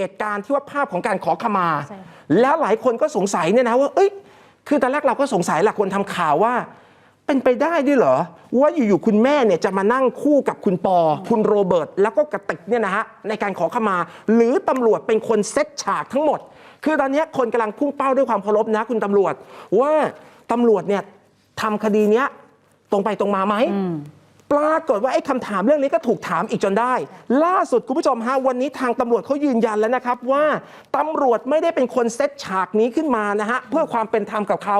เหตุการณ์ที่ว่าภาพของการขอขมา ใช่ค่ะแล้วหลายคนก็สงสัยเนี่ยนะว่า เอ้ย คือตอนแรกเราก็สงสัยแหละคนทำข่าวว่า เป็นไปได้ด้วยเหรอ ว่าอยู่ๆคุณแม่เนี่ยจะมานั่งคู่กับคุณปอ คุณโรเบิร์ตแล้วก็กระติกเนี่ยนะฮะในการขอขมา หรือตำรวจเป็นคนเซตฉากทั้งหมด คือตอนเนี้ยคนกำลังพุ่งเป้าด้วยความเคารพนะ คุณตำรวจ ว่าตำรวจเนี่ยทำคดีเนี้ยตรงไปตรงมาไหม ปรากฏว่าไอ้คำถามเรื่องนี้ก็ถูกถามอีกจนได้ ล่าสุดคุณผู้ชมฮะวันนี้ทางตำรวจเขายืนยันแล้วนะครับว่าตำรวจไม่ได้เป็นคนเซตฉากนี้ขึ้นมานะฮะเพื่อความเป็นธรรมกับเขา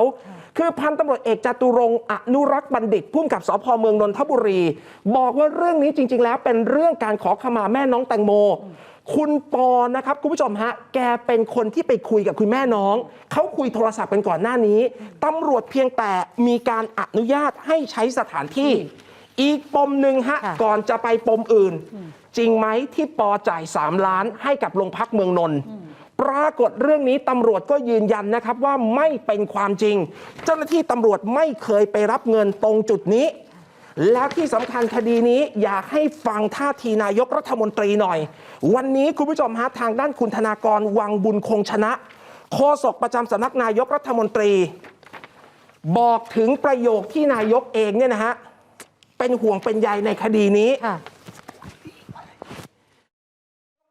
คือพันตำรวจเอกจตุรงค์อนุรักษ์บัณฑิตพุ่มกับสพเมืองนนทบุรี บอกว่าเรื่องนี้จริง ๆ แล้วเป็นเรื่องการขอขมาแม่น้องแตงโม คุณปอนะครับคุณผู้ชมฮะแกเป็นคนที่ไปคุยกับคุณแม่น้อง เขาคุยโทรศัพท์กันก่อนหน้านี้ตำรวจเพียงแต่มีการอนุญาตให้ใช้สถานที่ อีกปมหนึ่งฮะค่ะก่อนจะไปปมอื่น จริงไหมที่ปอจ่าย 3 ล้านให้กับโรงพักเมืองนนท์ปรากฏเรื่องนี้ตำรวจก็ยืนยันนะครับว่าไม่เป็นความจริง เจ้าหน้าที่ตำรวจไม่เคยไปรับเงินตรงจุดนี้ แล้วที่สำคัญคดีนี้อยากให้ฟังท่าทีนายกรัฐมนตรีหน่อย วันนี้คุณผู้ชมฮะทางด้านคุณธนากรวังบุญคงชนะโฆษกประจำสำนักนายกรัฐมนตรี บอกถึงประโยคที่นายกเองเนี่ยนะฮะ เป็นห่วงเป็นใยในคดีนี้ค่ะ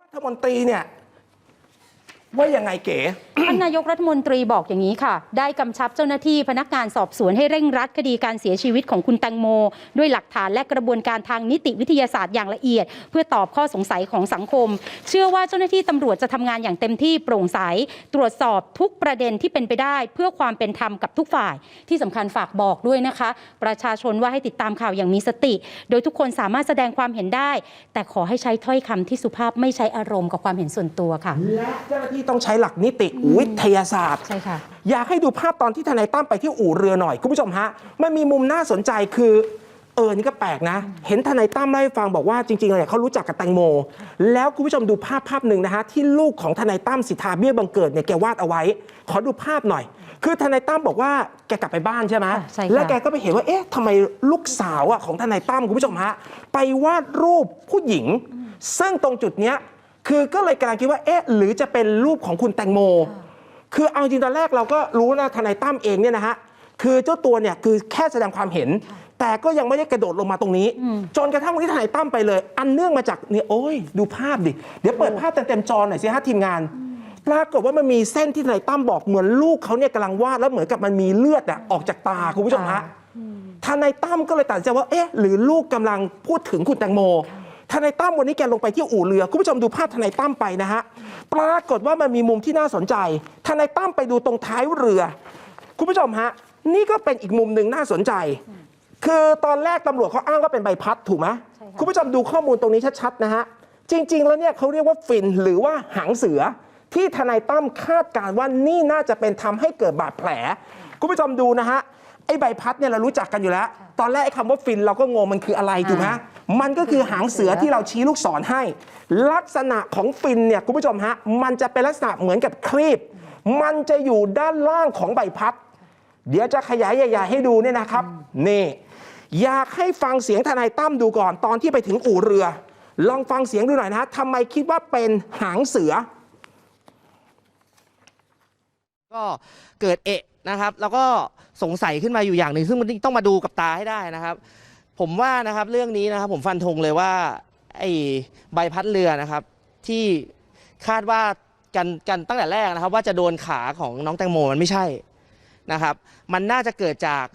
รัฐมนตรีเนี่ย ว่ายังไงเก๋ ท่านนายกรัฐมนตรีบอกอย่างนี้ค่ะ ได้กำชับเจ้าหน้าที่พนักงานสอบสวนให้เร่งรัดคดีการเสียชีวิตของคุณแตงโม ด้วยหลักฐานและกระบวนการทางนิติวิทยาศาสตร์อย่างละเอียด เพื่อตอบข้อสงสัยของสังคม เชื่อว่าเจ้าหน้าที่ตำรวจจะทำงานอย่างเต็มที่โปร่งใส ตรวจสอบทุกประเด็นที่เป็นไปได้ เพื่อความเป็นธรรมกับทุกฝ่าย ที่สำคัญฝากบอกด้วยนะคะ ประชาชนว่าให้ติดตามข่าวอย่างมีสติ โดยทุกคนสามารถแสดงความเห็นได้ แต่ขอให้ใช้ถ้อยคำที่สุภาพไม่ใช้อารมณ์กับความเห็นส่วนตัวค่ะ และเจ้าหน้าที่ต้องใช้หลักนิติวิทยาศาสตร์ ใช่ค่ะ อยากให้ดูภาพตอนที่ทนายตั้มไปที่อู่เรือหน่อย คุณผู้ชมฮะ มันมีมุมน่าสนใจคือ เออ นี่ก็แปลกนะ เห็นทนายตั้มเล่าให้ฟังบอกว่าจริงๆเนี่ยเขารู้จักกับแตงโม แล้วคุณผู้ชมดูภาพภาพหนึ่งนะฮะ ที่ลูกของทนายตั้มสิทธาเบี้ยบังเกิดเนี่ยแกวาดเอาไว้ ขอดูภาพหน่อย คือทนายตั้มบอกว่าแกกลับไปบ้านใช่ไหมค่ะใช่ค่ะ แล้วแกก็ไปเห็นว่าเอ๊ะทำไมลูกสาวอะของทนายตั้มคุณผู้ชมฮะไปวาดรูปผู้หญิง ซึ่งตรงจุดเนี้ย คือก็เลยกำลังคิดว่าเอ๊ะหรือจะเป็นรูปของคุณแตงโม คือเอาจริงตอนแรกเราก็รู้นะทนายตั้มเองเนี่ยนะฮะคือเจ้าตัวเนี่ยคือแค่แสดงความเห็น แต่ก็ยังไม่ได้กระโดดลงมาตรงนี้ จนกระทั่งวันนี้ทนายตั้มไปเลย อันเนื่องมาจากเนี่ยโอ้ยดูภาพดิ เดี๋ยวเปิดภาพเต็มๆจอหน่อยสิฮะทีมงาน ปรากฏว่ามันมีเส้นที่ทนายตั้มบอกเหมือนลูกเขาเนี่ยกำลังวาดแล้วเหมือนกับมันมีเลือดอะออกจากตาคุณผู้ชมฮะทนายตั้มก็เลยตัดสินใจว่าเอ๊ะหรือลูกกำลังพูดถึงคุณแตงโม ทนายตั้มวันนี้แกลงไปที่อู่เรือ คุณผู้ชมดูภาพทนายตั้มไปนะฮะ ปรากฏว่ามันมีมุมที่น่าสนใจ ทนายตั้มไปดูตรงท้ายเรือ คุณผู้ชมฮะ นี่ก็เป็นอีกมุมหนึ่งน่าสนใจ คือตอนแรกตำรวจเขาอ้างว่าเป็นใบพัดถูกไหมใช่ค่ะคุณผู้ชมดูข้อมูลตรงนี้ชัดๆนะฮะ จริง ๆ แล้วเนี่ยเขาเรียกว่าฟินหรือว่าหางเสือ ที่ทนายตั้มคาดการณ์ว่านี่น่าจะเป็นทำให้เกิดบาดแผล คุณผู้ชมดูนะฮะไอ้ใบพัดเนี่ยเรารู้จักกันอยู่แล้ว ตอนแรกไอ้คำว่าฟินเราก็งงมันคืออะไรถูกไหม มันก็คือหางเสือที่เราชี้ลูกศรให้ ลักษณะของฟินเนี่ยคุณผู้ชมฮะมันจะเป็นลักษณะเหมือนกับครีบ มันจะอยู่ด้านล่างของใบพัด เดี๋ยวจะขยายใหญ่ๆให้ดูเนี่ยนะครับนี่อยากให้ฟังเสียงทนายตั้มดูก่อนตอนที่ไปถึงอู่เรือ ลองฟังเสียงดูหน่อยนะฮะทำไมคิดว่าเป็นหางเสือ ก็เกิดเอะนะครับ แล้วก็สงสัยขึ้นมาอยู่อย่างหนึ่งซึ่งมันต้องมาดูกับตาให้ได้นะครับ ผมว่านะครับเรื่องนี้นะครับผมฟันธงเลยว่าไอ้ใบพัดเรือนะครับ ที่คาดว่ากันกันตั้งแต่แรกนะครับ ว่าจะโดนขาของน้องแตงโมมันไม่ใช่นะครับ มันน่าจะเกิดจาก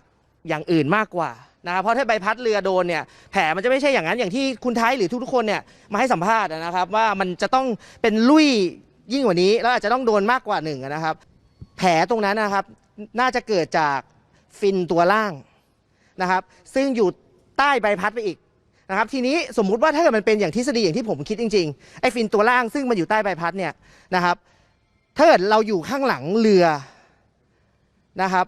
อย่างอื่นมากกว่านะครับเพราะถ้าใบพัดเรือโดนเนี่ยแผลมันจะไม่ใช่อย่างนั้นอย่างที่คุณไทยหรือทุกๆคนเนี่ยมาให้สัมภาษณ์นะครับ ว่ามันจะต้องเป็นลุยยิ่งกว่านี้ แล้วอาจจะต้องโดนมากกว่าหนึ่งนะครับ แผลตรงนั้นนะครับ น่าจะเกิดจากฟินตัวล่างนะครับ ซึ่งอยู่ ใต้ใบพัดไปอีกนะครับทีนี้สมมุติว่าถ้าเกิดมันเป็นอย่างทฤษฎีอย่างที่ผมคิดจริงๆไอ้ฟินตัวล่างซึ่งมันอยู่ใต้ใบพัดเนี่ยนะครับถ้าเกิดเราอยู่ข้างหลังเรือนะครับ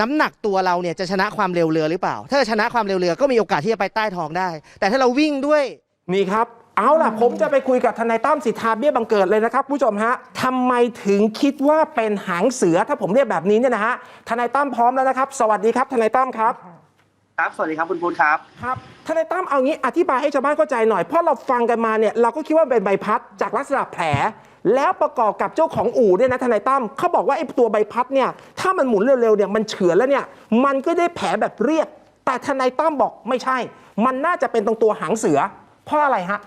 น้ำหนักตัวเราเนี่ยจะชนะความเร็วเรือหรือเปล่า ถ้าชนะความเร็วเรือก็มีโอกาสที่จะไปใต้ท้องได้ แต่ถ้าเราวิ่งด้วยนี่ครับเอาล่ะผมจะไปคุยกับทนายตั้มสิทธาเบี้ยบังเกิดเลยนะครับผู้ชมฮะทำไมถึงคิดว่าเป็นหางเสือถ้าผมเรียกแบบนี้เนี่ยนะฮะทนายตั้มพร้อมแล้วนะครับ สวัสดีครับทนายตั้มครับ ครับ สวัสดีครับคุณพูนครับ ครับทนายตั้มเอางี้อธิบายให้ชาวบ้านเข้าใจหน่อย เพราะเราฟังกันมาเนี่ยเราก็คิดว่าเป็นใบพัดจากลักษณะแผล แล้วประกอบกับเจ้าของอู่เนี่ยนะทนายตั้มเขาบอกว่าไอ้ตัวใบพัดเนี่ยถ้ามันหมุนเร็วๆเนี่ยมันเฉือนแล้วเนี่ยมันก็ได้แผลแบบเรียบ แต่ทนายตั้มบอกไม่ใช่ มันน่าจะเป็นตรงตัวหางเสือ เพราะอะไรฮะ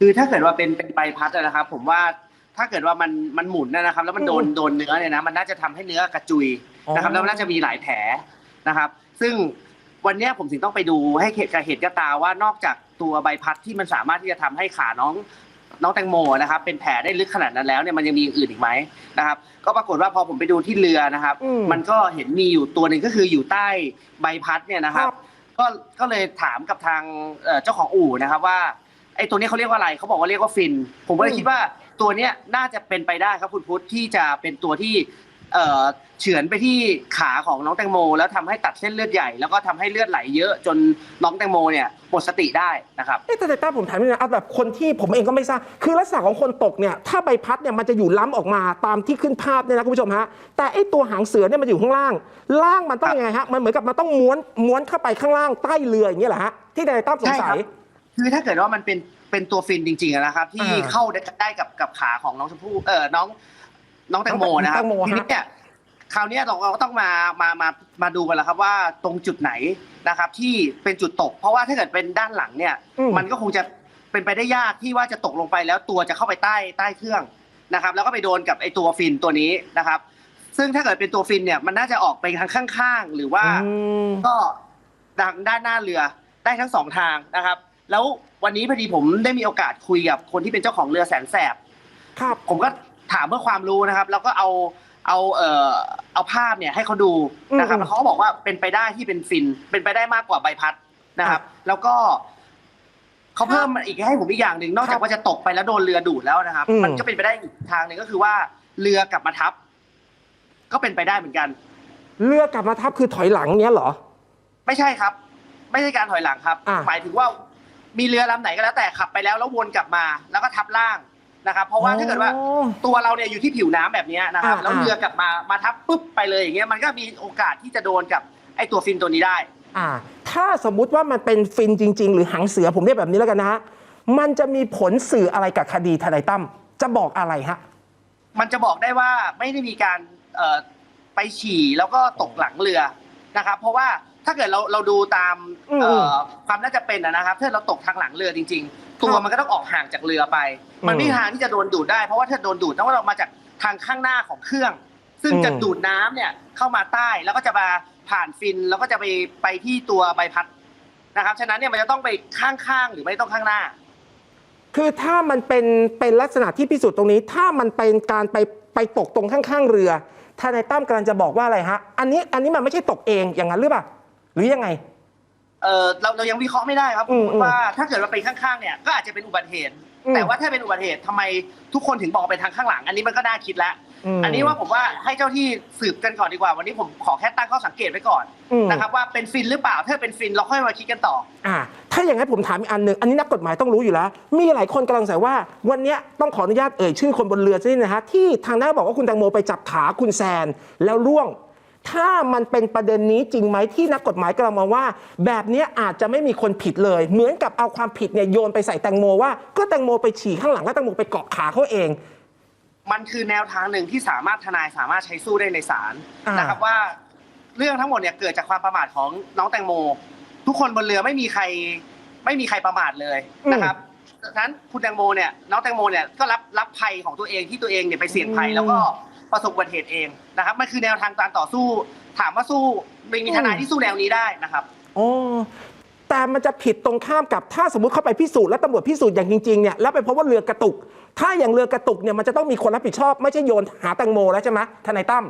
คือถ้าเกิดว่าเป็นเป็นใบพัดอะนะครับ ผมว่าถ้าเกิดว่ามันมันหมุนนะครับ แล้วมันโดนอืมโดนเนื้อเนี่ยนะมันน่าจะทำให้เนื้อกระจุยนะครับอ๋อแล้วมันน่าจะมีหลายแผลนะครับ ซึ่ง วันเนี้ยผมถึงต้องไปดูให้เหตุกับเหตุกบตาว่านอกจากตัวใบพัดที่มันสามารถที่จะทำให้ขาน้องน้องแตงโมนะครับเป็นแผลได้ลึกขนาดนั้นแล้วเนี่ยมันยังมีอย่างอื่นอีกไหมนะครับ ก็ปรากฏว่าพอผมไปดูที่เรือนะครับอืมมันก็เห็นมีอยู่ตัวหนึ่งก็คืออยู่ใต้ใบพัดเนี่ยนะครับครับก็ก็เลยถามกับทางเอ่อเจ้าของอู่นะครับว่าไอ้ตัวนี้เขาเรียกว่าอะไรเขาบอกว่าเรียกว่าฟิน ผมก็เลยอืมคิดว่าตัวเนี้ยน่าจะเป็นไปได้ครับคุณพุทธที่จะเป็นตัวที่ เอ่อเฉือนไปที่ขาของน้องแตงโม แล้วทำให้ตัดเส้นเลือดใหญ่แล้วก็ทำให้เลือดไหลเยอะจนน้องแตงโมเนี่ยหมดสติได้นะครับเอ๊ะแต่แต่ผมถามนิดนึงเอาแบบคนที่ผมเองก็ไม่ทราบคือลักษณะของคนตกเนี่ยถ้าใบพัดเนี่ยมันจะอยู่ล้ำออกมาตามที่ขึ้นภาพเนี่ยนะคุณผู้ชมฮะแต่ไอ้ตัวหางเสือเนี่ยมันอยู่ข้างล่าง ล่างมันต้องยังไงฮะมันเหมือนกับมันต้องม้วนม้วนเข้าไปข้างล่างใต้เรืออย่างเงี้ยเหรอฮะที่นายตั้มสงสัยใช่ครับคือถ้าเกิดว่ามันเป็นเป็นตัวฟินจริงๆอะนะครับ ที่อ่าเข้าได้ได้กับกับขาของน้องชมพู่เออน้อง น้องแตงโมนะครับแตงโมฮะ ทีนี้เนี่ยคราวเนี้ยเราเราก็ต้องมามามามาดูกันแล้วครับว่าตรงจุดไหนนะครับ ที่เป็นจุดตก เพราะว่าถ้าเกิดเป็นด้านหลังเนี่ย อืมมันก็คงจะเป็นไปได้ยากที่ว่าจะตกลงไปแล้วตัวจะเข้าไปใต้ใต้เครื่องนะครับ แล้วก็ไปโดนกับไอตัวฟินตัวนี้นะครับ ซึ่งถ้าเกิดเป็นตัวฟินเนี่ยมันน่าจะออกไปทางข้างๆ หรือว่า อืม ก็ทางด้านหน้าเรือได้ทั้งสองทางนะครับ แล้ววันนี้พอดีผมได้มีโอกาสคุยกับคนที่เป็นเจ้าของเรือแสนแสบ ครับ ผมก็ ถามเพื่อความรู้นะครับ แล้วก็เอาเอาเอ่อเอาภาพเนี่ยให้เขาดูนะครับอืมแล้วเขาก็บอกว่าเป็นไปได้ที่เป็นฟิน เป็นไปได้มากกว่าใบพัดนะครับ แล้วก็เขาเพิ่มมาอีกให้ผมอีกอย่างหนึ่งนอกครัจากบว่าจะตกไปแล้วโดนเรือดูดแล้วนะครับอืมมันก็เป็นไปได้อีกทางหนึ่งก็คือว่าเรือกลับมาทับ ก็เป็นไปได้เหมือนกัน เรือกลับมาทับคือถอยหลังเนี้ยเหรอ ไม่ใช่ครับ ไม่ใช่การถอยหลังครับอะหมายถึงว่ามีเรือลำไหนก็แล้วแต่ขับไปแล้วแล้ววนกลับมา แล้วก็ทับล่าง นะครับ เพราะว่าถ้าเกิดว่าอ๋อตัวเราเนี่ยอยู่ที่ผิวน้ำแบบเนี้ยนะครับอ่าแล้วเรือกลับมามาทับปุ๊บไปเลยอย่างเงี้ยมันก็มีโอกาสที่จะโดนกับไอ้ตัวฟินตัวนี้ได้อ่าถ้าสมมุติว่ามันเป็นฟินจริง ๆ หรือหางเสือผมเรียกแบบนี้แล้วกันนะฮะมันจะมีผลสื่ออะไรกับคดีทนายตั้มจะบอกอะไรฮะมันจะบอกได้ว่าไม่ได้มีการเอ่อไปฉี่แล้วก็ตกหลังเรือนะครับ เพราะว่าถ้าเกิดเราเราดูตามอืมเอ่อความน่าจะเป็นอะนะครับถ้าเราตกทางหลังเรือจริงๆ ตัวมันก็ต้องออกห่างจากเรือไป มันไม่มีทางที่จะโดนดูดได้ เพราะว่าถ้าโดนดูดต้องเรามาจากทางข้างหน้าของเครื่อง ซึ่งจะอืมดูดน้ำเนี่ยเข้ามาใต้แล้วก็จะมาผ่านฟินแล้วก็จะไปไปที่ตัวใบพัดนะครับ ฉะนั้นเนี่ยมันจะต้องไปข้างๆหรือไม่ต้องข้างหน้า คือถ้ามันเป็นเป็นลักษณะที่พิสูจน์ตรงนี้ ถ้ามันเป็นการไปไปตกตรงข้างๆเรือทนายตั้มกำลังจะบอกว่าอะไรฮะ อันนี้อันนี้มันไม่ใช่ตกเองอย่างนั้นหรือเปล่าหรือยังไง เออเราเรายังวิเคราะห์ไม่ได้ครับอืมว่าถ้าเกิดว่าเป็นข้างๆเนี่ยก็อาจจะเป็นอุบัติเหตุ อืม แต่ว่าถ้าเป็นอุบัติเหตุทำไมทุกคนถึงบอกว่าเป็นทางข้างหลัง อันนี้มันก็น่าคิดแล้วมอันนี้ว่าผมว่าให้เจ้าที่สืบกันก่อนดีกว่า วันนี้ผมขอแค่ตั้งข้อสังเกตไว้ก่อนอืม นะครับว่าเป็นฟินหรือเปล่าถ้าเป็นฟินเราค่อยมาคิดกันต่อ อ่าถ้าอย่างนั้นผมถามอีกอันหนึ่งอันนี้นักกฎหมายต้องรู้อยู่แล้ว มีหลายคนกำลังสงสัยว่า วันเนี้ยต้องขออนุญาตเอ่ยชื่อคนบนเรือสักนิดนะฮะที่ทางนั้นบอกว่าคุณแตงโมไปจับขาคุณแซน แล้วร่วง ถ้ามันเป็นประเด็นนี้จริงไหมที่นักกฎหมายกำลังมองว่า แบบเนี้ยอาจจะไม่มีคนผิดเลย เหมือนกับเอาความผิดเนี่ยโยนไปใส่แตงโมว่าก็แตงโมไปฉี่ข้างหลังแล้วแตงโมไปเกาะขาเขาเองมันคือแนวทางหนึ่งที่สามารถทนายสามารถใช้สู้ได้ในศาลอ่านนะครับว่า เรื่องทั้งหมดเนี่ยเกิดจากความประมาทของน้องแตงโม ทุกคนบนเรือไม่มีใคร ไม่มีใครประมาทเลยนะครับดังนั้นคุณแตงโมเนี่ยน้องแตงโมเนี่ยก็รับรับภัยของตัวเองที่ตัวเองเนี่ยไปเสี่ยงภัยแล้วก็ ประสบอุบัติเหตุเองนะครับมันคือแนวทางการต่อสู้ ถามว่าสู้ไม่มีทนายที่สู้แนวนี้ได้นะครับอ๋อแต่มันจะผิดตรงข้ามกับถ้าสมมติเข้าไปพิสูจน์แล้วตำรวจพิสูจน์อย่างจริงๆเนี่ยแล้วไปพบว่าเรือกระตุก ถ้าอย่างเรือกระตุกเนี่ยมันจะต้องมีคนรับผิดชอบ ไม่ใช่โยนหาแตงโมแล้วใช่ไหมทนายตั้ม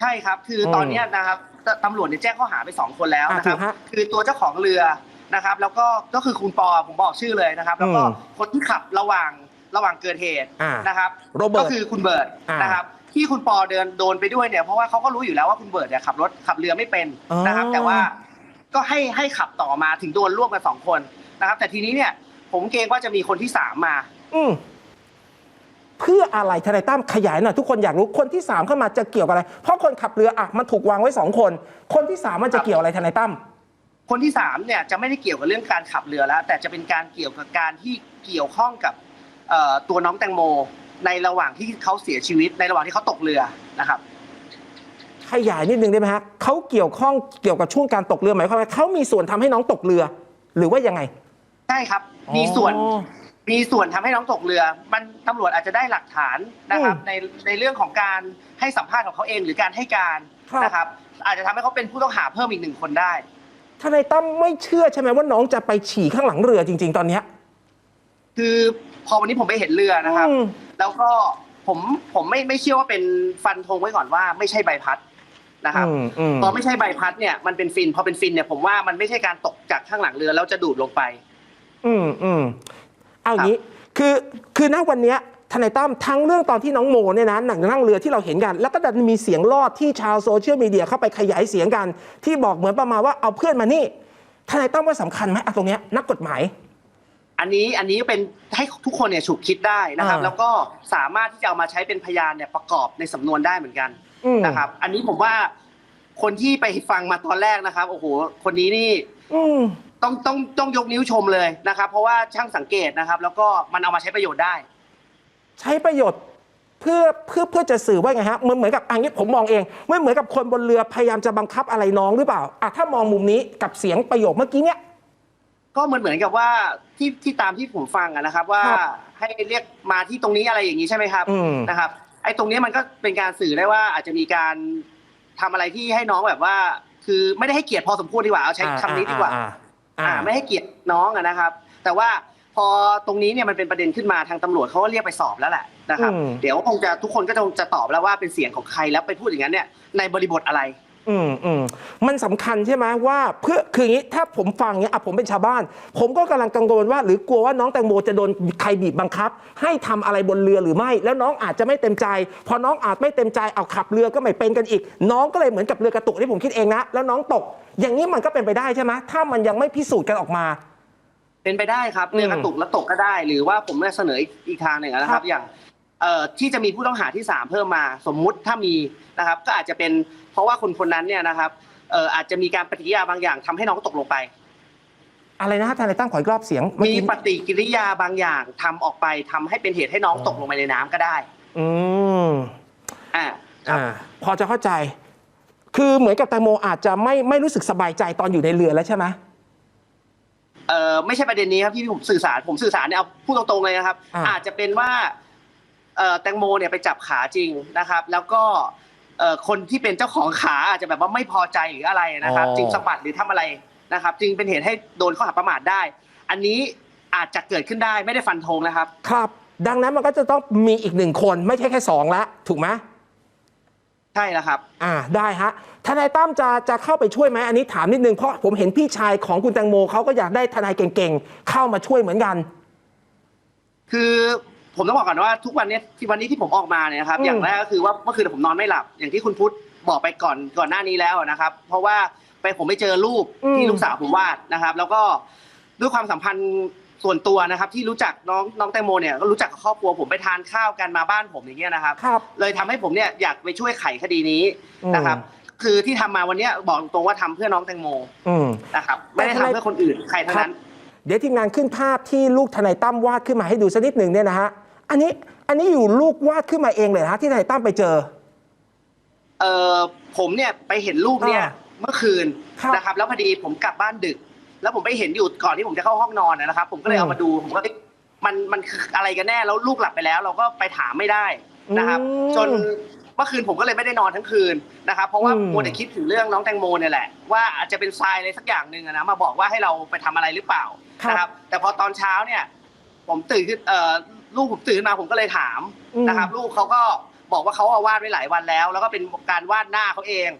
ใช่ครับ คือตอนเนี้ยนะครับตตำรวจเนี่ยแจ้งข้อหาไปสองคนแล้วนะครับอ่าถูกฮะคือตัวเจ้าของเรือนะครับ แล้วก็ก็คือคุณปอผมบอกชื่อเลยนะครับ แล้วก็อืมคนที่ขับระหว่างระหว่างเกิดเหตุอ่านนะครับโรเบิร์ตก็คือคุณเบิร์ตอ่านนะครับ ที่คุณปอเดินโดนไปด้วยเนี่ยเพราะว่าเขาก็รู้อยู่แล้วว่าคุณเบิร์ตเนี่ยขับรถขับเรือไม่เป็นนะครับอ๋อแต่ว่าก็ให้ให้ขับต่อมาถึงโดนร่วมกันสองคนนะครับ แต่ทีนี้เนี่ย ผมเกรงว่าจะมีคนที่สามมา อืมเพื่ออะไรทนายตั้มขยายหน่อยทุกคนอยากรู้คนที่สามเข้ามาจะเกี่ยวกับอะไร เพราะคนขับเรืออะมันถูกวางไว้สองคน คนที่สามมันจะครับเกี่ยวอะไรทนายตั้มคนที่สามเนี่ยจะไม่ได้เกี่ยวกับเรื่องการขับเรือแล้ว แต่จะเป็นการเกี่ยวกับการที่เกี่ยวข้องกับเอ่อตัวน้องแตงโม ในระหว่างที่เขาเสียชีวิตในระหว่างที่เขาตกเรือนะครับขยายนิดนึงได้ไหมฮะเขาเกี่ยวข้องเกี่ยวกับช่วงการตกเรือหมายความว่าเขามีส่วนทำให้น้องตกเรือ หรือว่ายังไงใช่ครับ มีส่วนอ๋อมีส่วนทำให้น้องตกเรือ มันตำรวจอาจจะได้หลักฐานนะครับอืมในในเรื่องของการให้สัมภาษณ์ของเขาเองหรือการให้การครับนะครับ อาจจะทำให้เขาเป็นผู้ต้องหาเพิ่มอีกหนึ่งคนได้ทนายตั้มไม่เชื่อใช่ไหมว่าน้องจะไปฉี่ข้างหลังเรือจริง ๆ ตอนเนี้ยคือ พอวันนี้ผมไปเห็นเรือนะครับอืมแล้วก็ผมผมไม่ไม่เชื่อว่าเป็นฟันธงไว้ก่อนว่าไม่ใช่ใบพัดนะครับอืมอืมพอไม่ใช่ใบพัดเนี่ยมันเป็นฟินพอเป็นฟินเนี่ยผมว่ามันไม่ใช่การตกจากข้างหลังเรือแล้วจะดูดลงไป อืมอืมเอาอย่างนี้คือคือณวันเนี้ยทนายตั้มทั้งเรื่องตอนที่น้องโมเนี่ยนะหนังนั่งเรือที่เราเห็นกัน แล้วก็ดันมีเสียงลอดที่ชาวโซเชียลมีเดียเข้าไปขยายเสียงกัน ที่บอกเหมือนประมาณว่าเอาเพื่อนมานี่ทนายตั้มว่าสำคัญไหมอะตรงเนี้ยนักกฎหมาย อันนี้อันนี้เป็นให้ทุกคนเนี่ยฉุกคิดได้นะครับ อ่า แล้วก็สามารถที่จะเอามาใช้เป็นพยานเนี่ยประกอบในสำนวนได้เหมือนกันอืมนะครับ อันนี้ผมว่าคนที่ไปฟังมาตอนแรกนะครับโอ้โหคนนี้นี่ อืม ต้องต้องต้องยกนิ้วชมเลยนะครับ เพราะว่าช่างสังเกตนะครับ แล้วก็มันเอามาใช้ประโยชน์ได้ ใช้ประโยชน์เพื่อเพื่อเพื่อจะสื่อว่าไงฮะเหมือนเหมือนกับอันนี้ผมมองเองไม่เหมือนกับคนบนเรือพยายามจะบังคับอะไรน้องหรือเปล่าอะถ้ามองมุมนี้กับเสียงประโยคเมื่อกี้เนี้ย ก็เหมือนเหมือนกับว่าที่ที่ตามที่ผมฟังอะนะครับ ว่าครับให้เรียกมาที่ตรงนี้อะไรอย่างนี้ใช่ไหมครับอืม นะครับ ไอ้ตรงนี้มันก็เป็นการสื่อได้ว่าอาจจะมีการทำอะไรที่ให้น้องแบบว่า คือไม่ได้ให้เกียรติพอสมควรดีกว่าเอาใช้คำนี้ดีกว่า อ่าอ่าไม่ให้เกียรติน้องอะนะครับ แต่ว่าพอตรงนี้เนี่ยมันเป็นประเด็นขึ้นมาทางตำรวจเขาก็เรียกไปสอบแล้วแหละนะครับ อืม เดี๋ยวคงจะทุกคนก็จะจะตอบแล้วว่าเป็นเสียงของใครแล้วไปพูดอย่างนั้นเนี่ยในบริบทอะไร อืมอืมมันสำคัญใช่ไหมว่าเพื่อคืออย่างนี้ถ้าผมฟังเนี้ยอะผมเป็นชาวบ้าน ผมก็กำลังกังวลว่า หรือกลัวว่าน้องแตงโมจะโดนใครบีบบังคับ ให้ทำอะไรบนเรือหรือไม่ แล้วน้องอาจจะไม่เต็มใจ พอน้องอาจไม่เต็มใจเอาขับเรือก็ไม่เป็นกันอีก น้องก็เลยเหมือนกับเรือกระตุกที่ผมคิดเองนะแล้วน้องตก อย่างนี้มันก็เป็นไปได้ใช่ไหมถ้ามันยังไม่พิสูจน์กันออกมา เป็นไปได้ครับอืมเรือกระตุกแล้วตกก็ได้ หรือว่าผมจะเสนออีกอีกทางหนึ่งนะคครัรับบอย่าง เอ่อที่จะมีผู้ต้องหาที่สามเพิ่มมา สมมุติถ้ามีนะครับก็อาจจะเป็นเพราะว่าคนคนนั้นเนี่ยนะครับเอ่ออาจจะมีการปฏิกิริยาบางอย่างทำให้น้องตกลงไป อะไรนะฮะทนายตั้มขออีกรอบเสียงเมื่อมีกี้ปฏิกิริยาบางอย่างทำออกไปทำให้เป็นเหตุให้น้องตกลงไปในน้ำก็ได้อืม อ่าครับ อ่าพอจะเข้าใจ คือเหมือนกับแตงโมอาจจะไม่ไม่รู้สึกสบายใจตอนอยู่ในเรือแล้วใช่ไหม เอ่อไม่ใช่ประเด็นนี้ครับที่ผมสื่อสารผมสื่อสารเนี่ยเอาพูดตรงๆเลยนะครับ อ่าอาจจะเป็นว่าเอ่อ แตงโมเนี่ยไปจับขาจริงนะครับ แล้วก็เอ่อคนที่เป็นเจ้าของขาอาจจะแบบว่าไม่พอใจหรืออะไรนะครับจึงสะบัดหรือทำอะไรนะครับ จึงเป็นเหตุให้โดนข้อหาประมาทได้ อันนี้อาจจะเกิดขึ้นได้ไม่ได้ฟันธงนะครับ ครับ ดังนั้นมันก็จะต้องมีอีกหนึ่งคนไม่ใช่แค่สองละถูกไหมใช่แล้วครับ อ่าได้ฮะทนายตั้มจะจะเข้าไปช่วยไหมอันนี้ถามนิดนึงเพราะผมเห็นพี่ชายของคุณแตงโมเขาก็อยากได้ทนายเก่งๆเข้ามาช่วยเหมือนกัน คือ ผมต้องบอกก่อนว่าทุกวันเนี้ยที่วันนี้ที่ผมออกมาเนี่ยนะครับอืม อย่างแรกก็คือว่าเมื่อคืนผมนอนไม่หลับ อย่างที่คุณพุทธบอกไปก่อนก่อนหน้านี้แล้วนะครับ เพราะว่าไปผมไปเจอรูปที่ลูกสาวผมวาดนะครับ แล้วก็ด้วยความสัมพันธ์ส่วนตัวนะครับ ที่รู้จักน้องน้องแตงโมเนี่ยก็รู้จักกับครอบครัวผมไปทานข้าวกันมาบ้านผมอย่างเงี้ยนะครับ ครับ เลยทำให้ผมเนี่ยอยากไปช่วยไขคดีนี้นะครับ คือที่ทำมาวันเนี้ยบอกตรงๆว่าทำเพื่อน้องแตงโมอืม นะครับไม่ได้ทำเพื่อคนอื่นใครทั้งนั้น เดี๋ยวทีมงานขึ้นภาพที่ลูกทนายตั้มวาดขึ้นมาให้ดูสักนิดหนึ่งเนี่ยนะฮะ อันนี้อันนี้อยู่ลูกวาดขึ้นมาเองเลยนะฮะที่ทนายตั้มไปเจอ เอ่อผมเนี่ยไปเห็นรูปเนี่ย อ่าเมื่อคืนครับนะครับ แล้วพอดีผมกลับบ้านดึก แล้วผมไปเห็นอยู่ก่อนที่ผมจะเข้าห้องนอนนะครับ ผมก็เลยอืมเอามาดูผมก็เอ๊ะมันมันคืออะไรกันแน่แล้วลูกหลับไปแล้ว เราก็ไปถามไม่ได้นะครับ อืมจนเมื่อคืนผมก็เลยไม่ได้นอนทั้งคืนนะครับ เพราะว่าอืม มัวแต่คิดถึงเรื่องน้องแตงโมเนี่ยแหละว่าอาจจะเป็นทรายอะไรสักอย่างหนึ่งอะนะมาบอกว่าให้เราไปทำอะไรหรือเปล่า นะครับแต่พอตอนเช้าเนี่ย ผมตื่นขึ้นเอ่อ ลูกผมตื่นขึ้นมาผมก็เลยถามอืม นะครับลูกเขาก็บอกว่าเขาเอาวาดไว้หลายวันแล้ว แล้วก็เป็นการวาดหน้าเขาเอง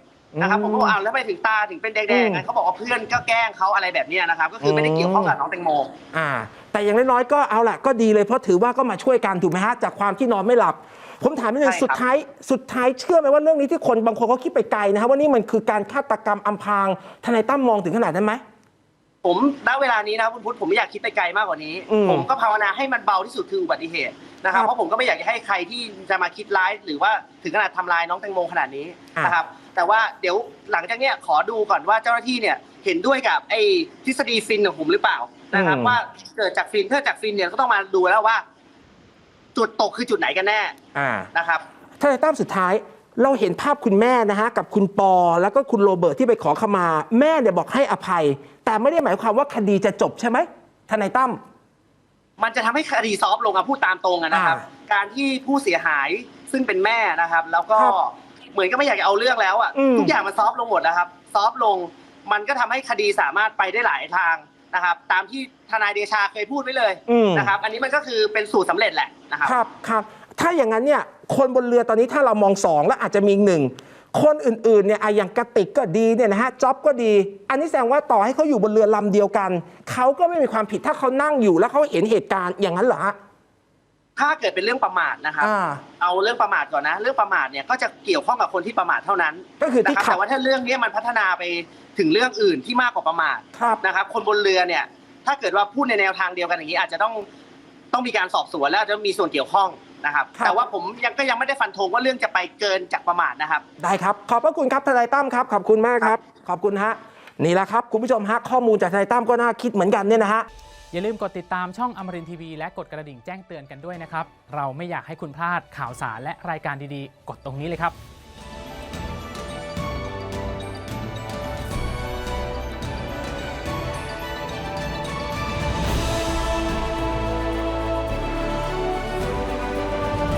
นะครับผมก็บอกอ้าวแล้วทำไมถึงตาถึงเป็นแดงๆงั้นเขาบอกว่าเพื่อนก็แกล้งเขาอะไรแบบเนี้ยนะครับ ก็คือไม่ได้เกี่ยวข้องกับน้องแตงโม อ่า แต่อย่างน้อยๆก็เอาแหละก็ดีเลยเพราะถือว่าก็มาช่วยกันถูกไหมฮะจากความที่นอนไม่หลับ ผมถามนิดนึงใช่ครับ สุดท้ายสุดท้ายเชื่อไหมว่าเรื่องนี้ที่คนบางคนเขาคิดไปไกลนะฮะว่านี่มันคือการฆาตกรรมอำพรางทนายตั้มมองถึงขนาดนั้นไหม ผมณเวลานี้นะคุณพุทธผมไม่อยากคิดไปไกลมากกว่านี้ อืมผมก็ภาวนาให้มันเบาที่สุดคืออุบัติเหตุนะครับ ครับเพราะผมก็ไม่อยากจะให้ใครที่จะมาคิดร้าย หรือว่าถึงขนาดทำลายน้องแตงโมขนาดนี้อะ นะครับ แต่ว่าเดี๋ยวหลังจากเนี้ยขอดูก่อนว่าเจ้าหน้าที่เนี่ยเห็นด้วยกับไอ้ทฤษฎีฟินของผมหรือเปล่านะครับว่าเกิดจากฟินถ้าจากฟินเนี่ยก็ต้องมาดูแล้วว่า จุดตกคือจุดไหนกันแน่อ่านะครับ ทนายตั้มสุดท้าย เราเห็นภาพคุณแม่นะฮะกับคุณปอแล้วก็คุณโรเบิร์ตที่ไปขอขมา แม่เนี่ยบอกให้อภัย แต่ไม่ได้หมายความว่าคดีจะจบใช่ไหมทนายตั้มมันจะทำให้คดีซอฟต์ลงอะพูดตามตรงอะนะครับอ่การที่ผู้เสียหายซึ่งเป็นแม่นะครับ แล้วก็ครับเหมือนก็ไม่อยากจะเอาเรื่องแล้วอะอืมทุกอย่างมันซอฟต์ลงหมดนะครับซอฟต์ลง มันก็ทำให้คดีสามารถไปได้หลายทางนะครับ ตามที่ทนายเดชาเคยพูดไว้เลยอืมนะครับ อันนี้มันก็คือเป็นสูตรสำเร็จแหละนะครับครับครับ ถ้าอย่างนั้นเนี่ยคนบนเรือตอนนี้ถ้าเรามองสองแล้วอาจจะมีอีกหนึ่งคนอื่นๆเนี่ยอะอย่างกระติกก็ดีเนี่ยนะฮะจ็อบก็ดี อันนี้แสดงว่าต่อให้เขาอยู่บนเรือลำเดียวกัน เขาก็ไม่มีความผิดถ้าเขานั่งอยู่แล้วเขาเห็นเหตุการณ์อย่างนั้นเหรอฮะถ้าเกิดเป็นเรื่องประมาทนะครับอ่าเอาเรื่องประมาทก่อนนะ เรื่องประมาทเนี่ยก็จะเกี่ยวข้องกับคนที่ประมาทเท่านั้น ก็คือที่นะครับขับแต่ว่าถ้าเรื่องนี้มันพัฒนาไปถึงเรื่องอื่นที่มากกว่าประมาทครับนะครับ คนบนเรือเนี่ย ถ้าเกิดว่าพูดในแนวทางเดียวกันอย่างนี้ อาจจะต้องต้องมีการสอบสวนแล้วอาจจะมีส่วนเกี่ยวข้อง นะครับ ครับ แต่ว่าผมยังก็ยังไม่ได้ฟันธงว่าเรื่องจะไปเกินจากประมาทนะครับ ได้ครับ ขอบพระคุณครับทนายตั้มครับ ขอบคุณมากครับ ขอบคุณฮะ นี่แหละครับ คุณผู้ชมฮะข้อมูลจากทนายตั้มก็น่าคิดเหมือนกันเนี่ยนะฮะ อย่าลืมกดติดตามช่องอมรินทีวีและกดกระดิ่งแจ้งเตือนกันด้วยนะครับ เราไม่อยากให้คุณพลาดข่าวสารและรายการดีๆ กดตรงนี้เลยครับ